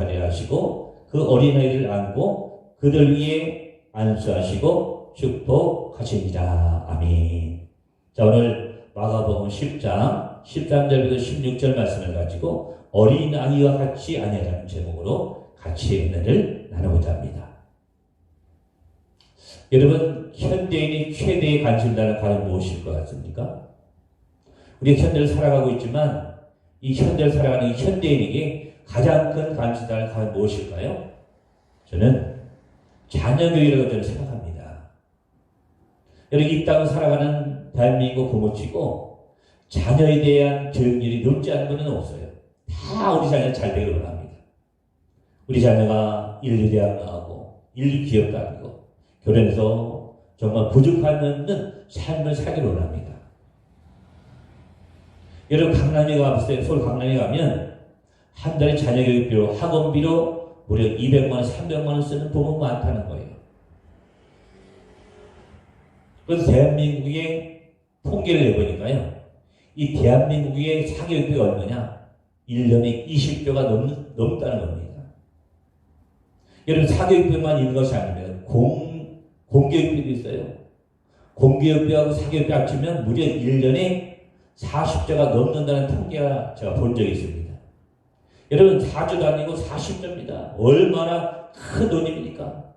거룩하리라 하시고 그 어린아이를 안고 그들 위에 안수하시고 축복하시니라. 아멘. 자, 오늘 마가복음 10장 13절부터 16절 말씀을 가지고 어린아이와 같이 아니라는 제목으로 같이 은혜를 나누고자 합니다. 여러분, 현대인이 최대의 관심사는 과연 무엇일 것 같습니까? 우리가 현대를 살아가고 있지만 이 현대를 살아가는 이 현대인에게 가장 큰 과연 무엇일까요? 저는 자녀교육이라고 생각합니다. 여러분, 이 땅을 살아가는 대한민국 부모치고 자녀에 대한 교육률이 높지 않은 분은 없어요. 다 우리 자녀 잘 되기를 원합니다. 우리 자녀가 인류 대학 나오고 인류 기업 다니고 교련해서 정말 부족하는 삶을 살기를 원합니다. 여러분 강남에 가보세요. 서울 강남에 가면 한 달에 자녀 교육비로 학원비로 무려 200만 원, 300만 원 쓰는 부모 많다는 거예요. 그래서 대한민국의 통계를 내보니까요. 이 대한민국의 사교육비가 얼마냐? 1년에 20조가 넘, 넘다는 겁니다. 여러분 사교육비만 있는 것이 아닙니다. 공, 공교육비도 있어요. 공교육비하고 사교육비 합치면 무려 1년에 40조가 넘는다는 통계가 제가 본 적이 있습니다. 여러분 4조도 아니고 40조입니다. 얼마나 큰 돈입니까?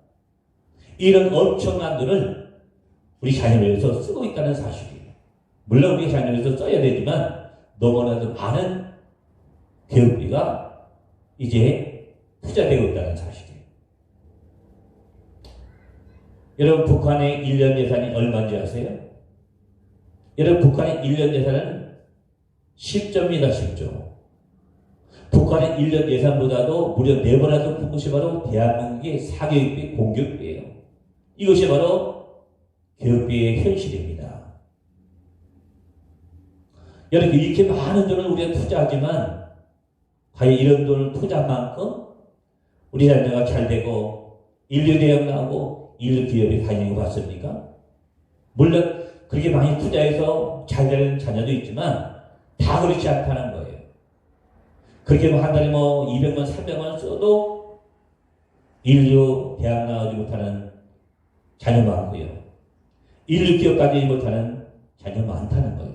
이런 엄청난 돈을 우리 자녀를 위해서 쓰고 있다는 사실이에요. 물론 우리 자녀를 위해서 써야 되지만 너무나도 많은 교육비가 이제 투자되고 있다는 사실이에요. 여러분 북한의 1년 예산이 얼마인지 아세요? 여러분 북한의 1년 예산은 10조입니다. 10조. 북한의 1년 예산보다도 무려 4번이나 높은 것이 바로 대한민국의 사교육비, 공교육비예요. 이것이 바로 교육비의 현실입니다. 여러분 이렇게 많은 돈을 우리가 투자하지만 과연 이런 돈을 투자한 만큼 우리 자녀가 잘 되고 인류 대학 나오고 인류 기업이 거 봤습니까? 물론 그렇게 많이 투자해서 잘 되는 자녀도 있지만 다 그렇지 않다는 거예요. 그렇게 뭐 한 달에 뭐 200만, 300만 원 써도 인류 대학 나오지 못하는 자녀 많고요. 인류 기업 다니지 못하는 자녀 많다는 거예요.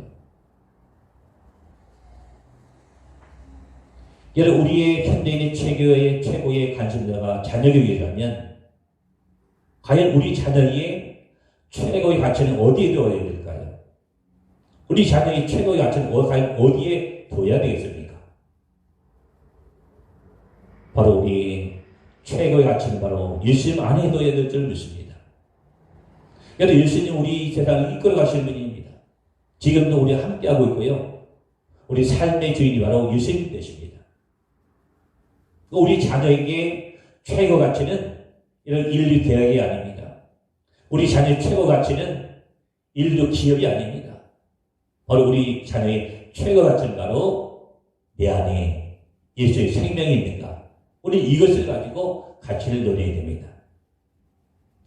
여러분 우리의 현대인의 최고의 최고의 관심사가 자녀교육이라면 과연 우리 자녀의 최고의 가치는 어디에 둬야 될까요? 우리 자녀의 최고의 가치는 어, 과연 어디에 둬야 되겠습니까? 바로 우리 최고의 가치는 바로 예수님 안에 둬야 될 줄 믿습니다. 여러분 예수님 우리 세상을 이끌어 가시는 분입니다. 지금도 우리 함께하고 있고요. 우리 삶의 주인이 바로 예수님 되십니다. 우리 자녀에게 최고 가치는 이런 인류 대학이 아닙니다. 우리 자녀의 최고 가치는 인류 기업이 아닙니다. 바로 우리 자녀의 최고 가치는 바로 내 안에 예수의 있는가. 우리 이것을 가지고 가치를 노려야 됩니다.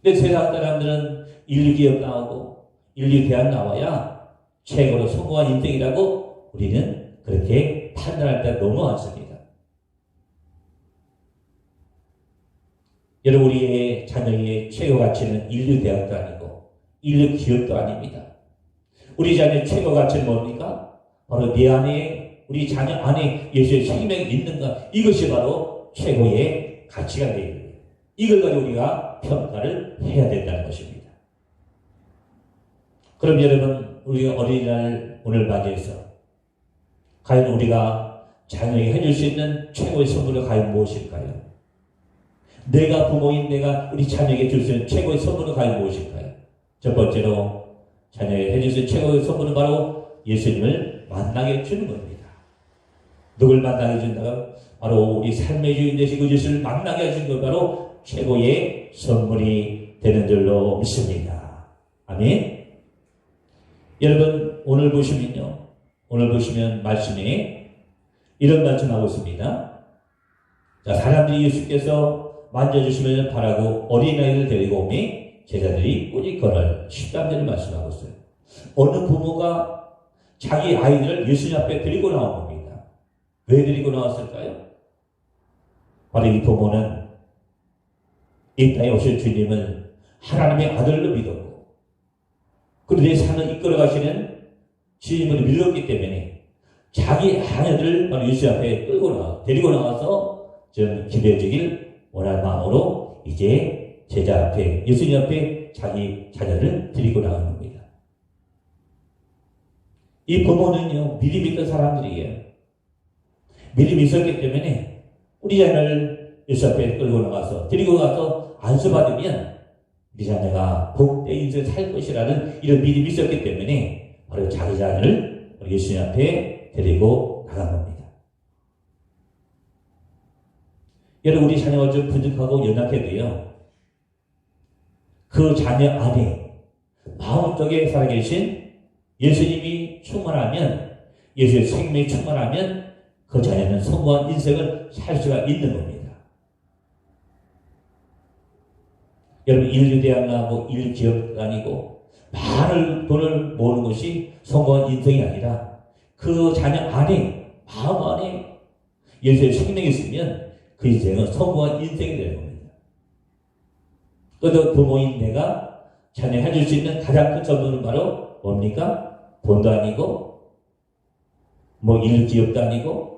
근데 세상 사람들은 인류 기업 나오고 인류 대학 나와야 최고로 성공한 인생이라고 우리는 그렇게 판단할 때 너무 많습니다. 여러분 우리의 자녀의 최고 가치는 인류 대학도 아니고 인류 기업도 아닙니다. 우리 자녀의 최고 가치는 뭡니까? 바로 내 안에 우리 자녀 안에 예수의 생명이 있는가 이것이 바로 최고의 가치가 되는. 이걸 가지고 우리가 평가를 해야 된다는 것입니다. 그럼 여러분 우리가 어린이날 오늘 맞이해서 과연 우리가 자녀에게 해줄 수 있는 최고의 선물은 과연 무엇일까요? 내가 부모인 내가 우리 자녀에게 줄 수 있는 최고의 선물은 과연 무엇일까요? 첫 번째로 자녀에게 해줄 수 있는 최고의 선물은 바로 예수님을 만나게 주는 겁니다. 누굴 만나게 준다가 바로 우리 삶의 주인 되시고 예수를 만나게 해주는 것 바로 최고의 선물이 되는 줄로 믿습니다. 아멘. 여러분 오늘 보시면요. 오늘 보시면 말씀에 이런 말씀하고 있습니다. 자, 사람들이 예수께서 만져주시면 바라고 어린아이를 데리고 오니 제자들이 꾸짖거늘 13절을 말씀하고 있어요. 어느 부모가 자기 아이들을 예수님 앞에 데리고 나온 겁니다. 왜 데리고 나왔을까요? 바로 이 부모는 이 땅에 오실 주님을 하나님의 아들로 믿었고 그리고 내 삶을 이끌어 가시는 주님을 믿었기 때문에 자기 자녀들을 바로 예수 앞에 끌고 나와 데리고 나와서 좀 기도해 주길 원하는 마음으로 이제 제자 앞에 예수님 앞에 자기 자녀를 데리고 나가는 겁니다. 이 부모는요 미리 믿던 사람들이에요. 미리 믿었기 때문에 우리 자녀를 예수 앞에 끌고 나가서 데리고 가서 안수받으면 우리 자녀가 복된 인생 살 것이라는 이런 미리 믿었기 때문에 바로 자기 자녀를 예수님 앞에 데리고 나간 겁니다. 여러분 우리 자녀가 좀 부족하고 연약해도요. 그 자녀 안에 마음속에 살아계신 예수님이 충만하면 예수의 생명이 충만하면 그 자녀는 성공한 인생을 살 수가 있는 겁니다. 여러분 인류대학 나고 일기업 다니고 많은 돈을 모으는 것이 성공한 인생이 아니라 그 자녀 안에 마음 안에 예수의 생명이 있으면 그 인생은 성공한 인생이 되는 겁니다. 그래도 부모인 내가 자녀 해줄 수 있는 가장 큰 선물은 바로 뭡니까? 돈도 아니고 뭐 일기업도 아니고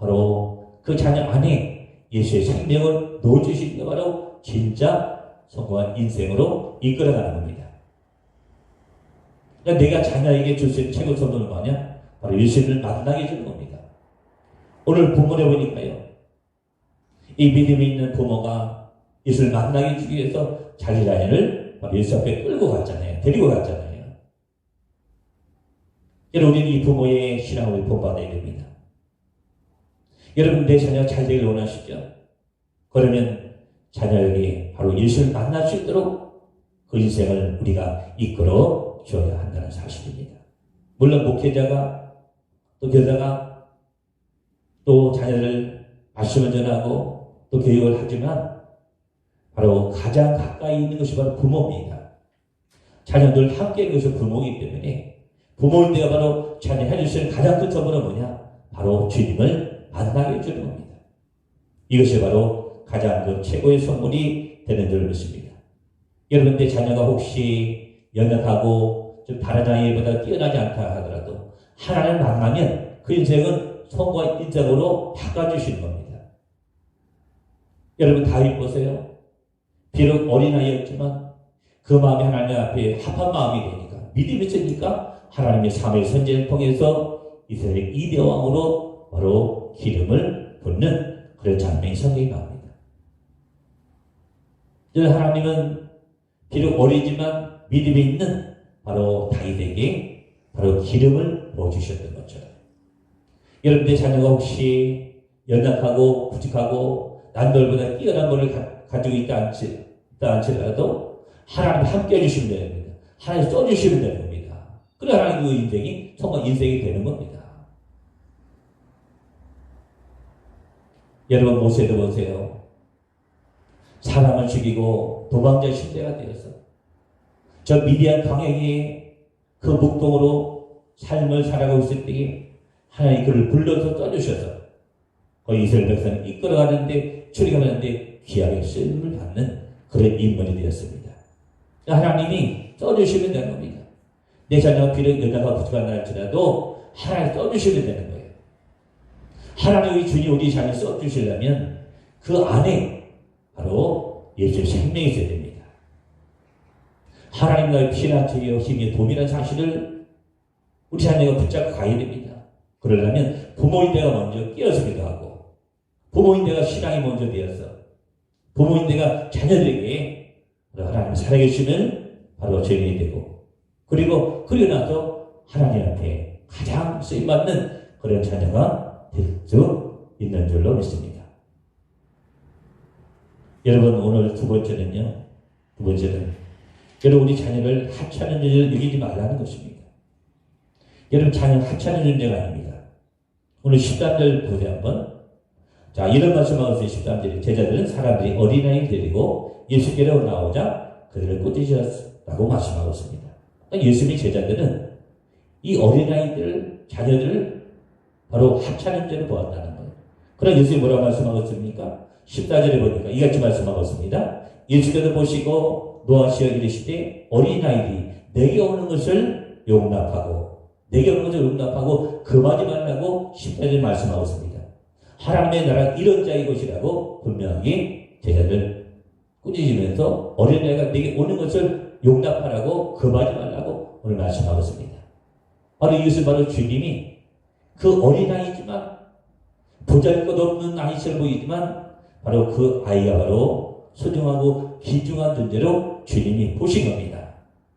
바로 그 자녀 안에 예수의 생명을 놓아주시는 게 바로 진짜 성공한 인생으로 이끌어가는 겁니다. 그러니까 내가 자녀에게 줄 수 있는 최고 선물은 뭐냐? 바로 예수님을 만나게 해주는 겁니다. 오늘 본문에 보니까요. 이 믿음이 있는 부모가 예수를 만나게 해주기 위해서 자기 자녀를 바로 예수 앞에 끌고 갔잖아요. 데리고 갔잖아요. 여러분, 우리는 이 부모의 신앙을 본받아야 됩니다. 여러분, 내 자녀 잘 되길 원하시죠? 그러면 자녀에게 바로 예수를 만날 수 있도록 그 인생을 우리가 이끌어 줘야 한다는 사실입니다. 물론 목회자가 또 교사가 또 자녀를 말씀을 전하고 또 교육을 하지만 바로 가장 가까이 있는 것이 바로 부모입니다. 자녀들 함께 있는 것이 부모이기 때문에 부모인 데가 바로 자녀 있는 가장 큰 선물은 뭐냐? 바로 주님을 만나게 해주는 겁니다. 이것이 바로 가장 그 최고의 선물이 되는 줄 믿습니다. 여러분들 자녀가 혹시 연약하고 좀 다른 아이보다 뛰어나지 않다 하더라도 하나님을 만나면 그 인생은 성공한 인생으로 바꿔주시는 겁니다. 여러분 다윗 보세요. 비록 어린아이였지만 그 마음이 하나님 앞에 합한 마음이 되니까 믿음이 있으니까 하나님의 삶의 선제를 통해서 이스라엘 이대왕으로 바로 기름을 붓는 그런 장면이 성경에 나옵니다. 하나님은 비록 어리지만 믿음이 있는 바로 다윗에게 바로 기름을 부어주셨던 것처럼 여러분의 자녀가 혹시 연약하고 부족하고 남들보다 뛰어난 것을 가, 지고 있다 않지, 있다 않지라도 하나님 함께 해주시면 됩니다. 하나님 써주시면 겁니다. 그래 하나님 그 인생이 정말 인생이 되는 겁니다. 여러분 모세도 보세요. 사람을 죽이고 도망자 신대가 되어서 저 미디안 강에게 그 목동으로 삶을 살아가고 있을 때에 하나님 그를 불러서 떠주셔서 그 이스라엘 백성을 이끌어가는데 출입하는데 귀하게 쓰임을 받는 그런 인물이 되었습니다. 하나님이 써주시면 되는 겁니다. 내 자녀가 비록 여자가 부족한 날지라도 하나님 써주시면 되는 거예요. 하나님의 주님 우리 자녀 써주시려면 그 안에 바로 예수의 생명이 있어야 됩니다. 하나님 나의 피난처여 힘의 도움이라는 사실을 우리 자녀가 붙잡고 가야 됩니다. 그러려면 부모인 내가 먼저 끼어서 기도하고 부모인 내가 신앙이 먼저 되어서 부모인 내가 자녀들에게 하나님 살아계시면 바로 죄인이 되고 그리고 그리고 나서 하나님 앞에 가장 쓰임받는 그런 자녀가 될 수 있는 줄로 믿습니다. 여러분 오늘 두 번째는요. 두 번째는 여러분 우리 자녀를 하찮은 존재로 여기지 말라는 것입니다. 여러분 자녀 하찮은 존재가 아닙니다. 오늘 13절 보세요 한번. 자 이런 말씀하고 있어요 13절 제자들은 사람들이 어린아이 데리고 예수께로 나오자 그들을 꾸짖으셨다고 말씀하고 있습니다. 예수님의 제자들은 이 어린아이들 자녀들을 바로 죄로 보았다는 거예요. 그러나 예수님 뭐라고 말씀하고 있습니까? 14절에 보니까 이같이 말씀하고 있습니다. 예수께서 보시고 노하시어 이르시되 어린아이들이 내게 오는 것을 용납하고 내게 오는 것을 용납하고 금하지 말라고 14절에 말씀하고 있습니다. 하나님의 나라 이런 자의 것이라고 분명히 제자들 꾸짖으면서 어린아이가 내게 오는 것을 용납하라고 금하지 말라고 오늘 말씀하고 있습니다. 바로 이것을 바로 주님이 그 어린아이지만 보잘것없는 아이처럼 보이지만 바로 그 아이가 바로 소중하고 귀중한 존재로 주님이 보신 겁니다.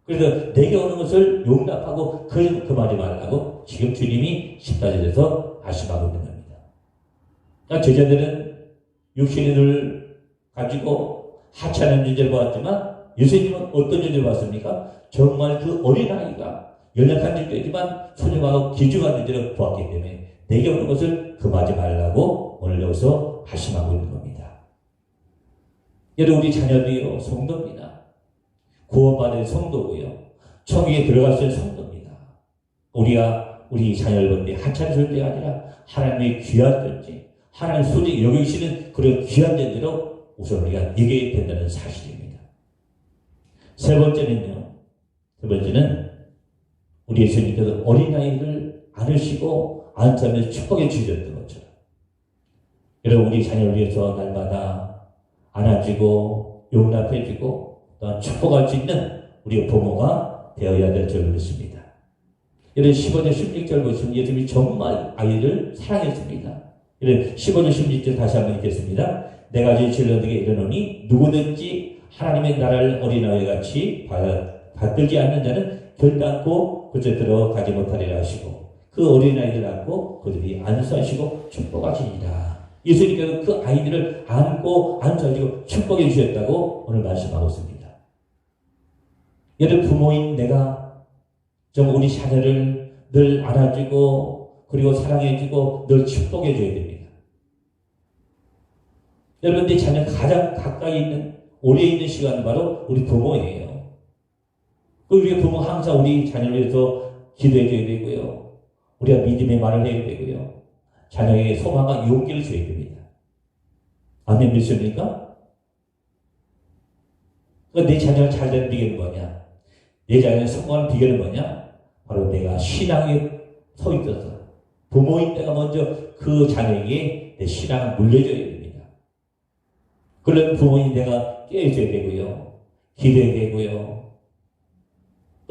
그래서 내게 오는 것을 용납하고 그, 그 말이 말라고 지금 주님이 십자절에서 말씀하고 있는 겁니다. 그러니까 제자들은 육신의 눈을 가지고 하찮은 존재를 보았지만 예수님은 어떤 존재를 봤습니까? 정말 그 어린아이가 연약한 존재이지만 소중하고 귀중한 존재를 보았기 때문에 내게 오는 것을 금하지 말라고 오늘 여기서 말씀하고 있는 겁니다. 여러분 우리 자녀들이요 성도입니다. 구원받은 성도고요. 천국에 들어갔을 성도입니다. 우리가 우리 자녀를 볼때 하찮은 존재가 아니라 하나님의 귀한 존재, 하나님 소중히 여기시는 그런 귀한 존재로 우선 우리가 이게 된다는 사실입니다. 세 번째는요. 세 번째는 우리 예수님께서 어린아이를 안으시고 안싸면서 축복해 주셨던 것처럼 여러분 우리 자녀를 위해서 날마다 안아주고 용납해주고 또한 축복할 수 있는 우리 부모가 되어야 될 줄 믿습니다. 여러분 15절 16절 보시면 예수님이 정말 아이를 사랑했습니다. 여러분 15절 16절 다시 한번 읽겠습니다. 내가 진실로 너에게 이르노니 누구든지 하나님의 나라를 어린아이 같이 받들지 않는 자는 결단코 그저 들어가지 못하리라 하시고 그 어린아이들 안고 그들이 안수하시고 축복하시니라. 예수님께서 그 아이들을 안고 안수하시고 축복해 주셨다고 오늘 말씀하고 있습니다. 여러분 부모인 내가 좀 우리 자녀를 늘 안아주고 그리고 사랑해주고 늘 축복해 줘야 됩니다. 여러분들 자녀 가장 가까이 있는 오래 있는 시간은 바로 우리 부모예요. 그 우리 부모 항상 우리 자녀를 위해서 기도해줘야 되고요. 우리가 믿음의 말을 해야 되고요. 자녀에게 소망과 용기를 줘야 됩니다. 아멘 믿습니까? 그러니까 내 자녀가 잘 되는 비결은 뭐냐? 내 자녀가 성공하는 비결은 뭐냐? 바로 내가 신앙에 서 있어서 부모인 때가 먼저 그 자녀에게 내 신앙을 물려줘야 됩니다. 그런 부모인 내가 깨워줘야 되고요. 기도해야 되고요.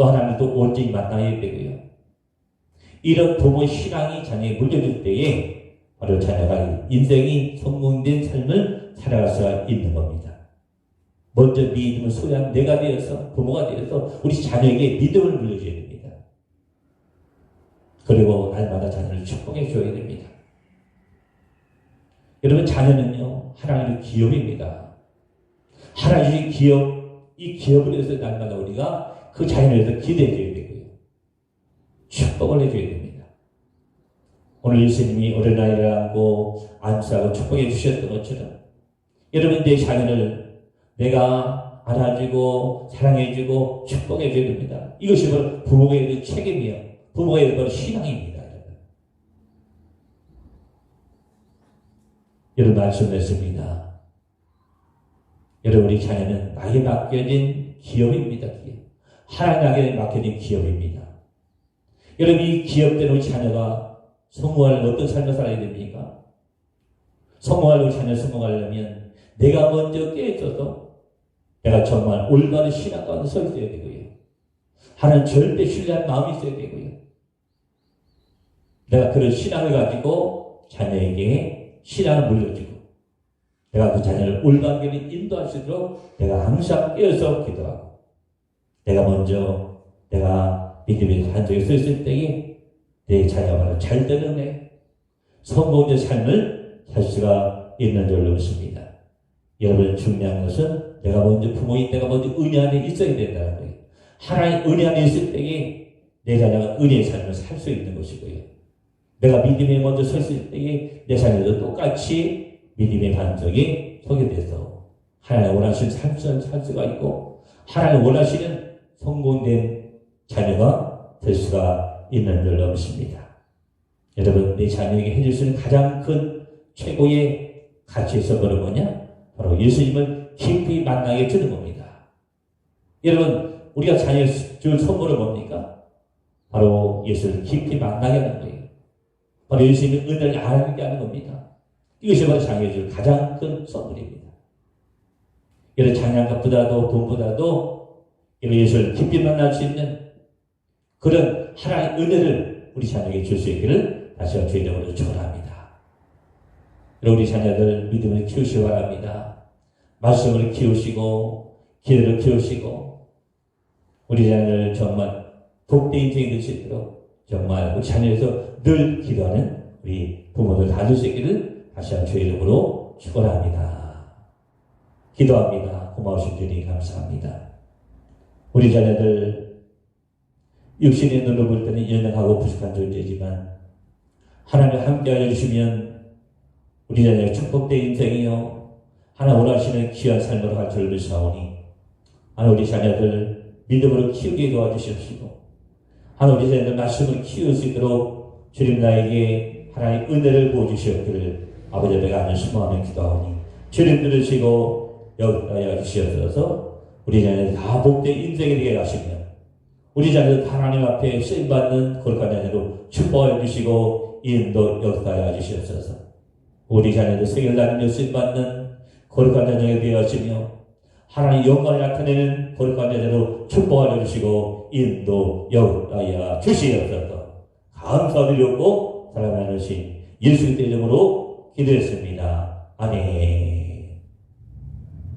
또 하나님 또 온전히 만나야 되고요. 이런 부모의 신앙이 자녀에 물려질 때에 바로 자녀가 인생이 성공된 삶을 살아갈 수 있는 겁니다. 먼저 믿음을 소유한 내가 되어서 부모가 되어서 우리 자녀에게 믿음을 물려줘야 됩니다. 그리고 날마다 자녀를 축복해 줘야 됩니다. 여러분 자녀는요 하나님의 기업입니다. 하나님의 기업 이 기업을 위해서 날마다 우리가 그 자녀에 대해서 기대해줘야 되고요. 축복을 해줘야 됩니다. 오늘 예수님이 어린아이를 안고 안수하고 축복해 주셨던 것처럼 여러분 내 자녀를 내가 안아주고 사랑해주고 축복해 줘야 됩니다. 이것이 바로 부모에 대한 책임이요. 부모에 대한 바로 신앙입니다. 여러분 말씀했습니다. 여러분 우리 자녀는 나에게 맡겨진 기업입니다. 기업. 하나님에게 맡겨진 기업입니다. 여러분 이 기업대로 자녀가 성공할 어떤 삶을 살아야 됩니까? 성공하려고 자녀 성공하려면 내가 먼저 깨어져서 내가 정말 올바른 신앙 가운데 서 있어야 되고요. 하나님 절대 신뢰한 마음이 있어야 되고요. 내가 그런 신앙을 가지고 자녀에게 신앙을 물려주고 내가 그 자녀를 올바른 길을 인도할 수 있도록 내가 항상 깨어서 기도하고 내가 먼저 내가 믿음의 한쪽에 서 있을 때에 내 자녀가 잘 되는 애 성공의 삶을 살 수가 있는 줄로 믿습니다. 여러분 중요한 것은 내가 먼저 부모인 내가 먼저 은혜 안에 있어야 된다는 거예요. 하나님 은혜 안에 있을 때에 내 자녀가 은혜의 삶을 살 수 있는 것이고요. 내가 믿음에 먼저 서 있을 때에 내 자녀도 똑같이 믿음의 반석에 서게 돼서 하나님 원하시는 삶을 살 수가 있고 하나님 원하시는 성공된 자녀가 될 수가 있는 믿습니다. 여러분 내 자녀에게 해줄 수 있는 가장 큰 최고의 가치의 선물은 뭐냐? 바로 예수님을 깊이 만나게 주는 겁니다. 여러분, 우리가 자녀 줄 선물은 뭡니까? 바로 예수를 깊이 만나게 하는 거예요. 바로 예수님의 은혜를 알게 하는 겁니다. 이것이 바로 자녀 줄 가장 큰 선물입니다. 이런 장난감보다도 돈보다도 예수를 깊이 만날 수 있는 그런 하나님의 은혜를 우리 자녀에게 줄 수 있기를 다시 한번 주의 이름으로 축원합니다. 우리 자녀들 믿음을 키우시기 바랍니다. 말씀을 키우시고 기도를 키우시고 우리 자녀를 정말 복된 인생이 될 수 있도록 정말 우리 자녀에서 늘 기도하는 우리 부모들 다 될 수 있기를 다시 한번 주의 이름으로 축원합니다. 기도합니다. 고마우신 주님 감사합니다. 우리 자녀들 육신의 눈으로 볼 때는 연약하고 부족한 존재지만 하나님 함께하여 주시면 우리 자녀의 축복된 인생이요. 하나 원하시는 귀한 삶으로 갈 줄을 믿사오니 하나 우리 자녀들 믿음으로 키우게 도와주시옵시고 하나 우리 자녀들 말씀을 키울 수 있도록 주님 나에게 하나님 은혜를 부어주시옵기를 아버지 내가 아는 수모하며 기도하오니 주님 들으시고 여기까지 주시옵소서 우리 자녀들 다 복된 인생이 되게 하시며 우리 자녀들 하나님 앞에 쓰임받는 거룩한 자녀로 축복해 주시고 인도 역사해 주시옵소서. 우리 자녀들 세계를 쓰임받는 거룩한 자녀가 되어지며 하나님 영광을 나타내는 거룩한 자녀로 축복하여 주시고 인도 역사해 주시옵소서. 감사드렸고 사랑하는 신 예수 그리스도 이름으로 기도했습니다. 아멘.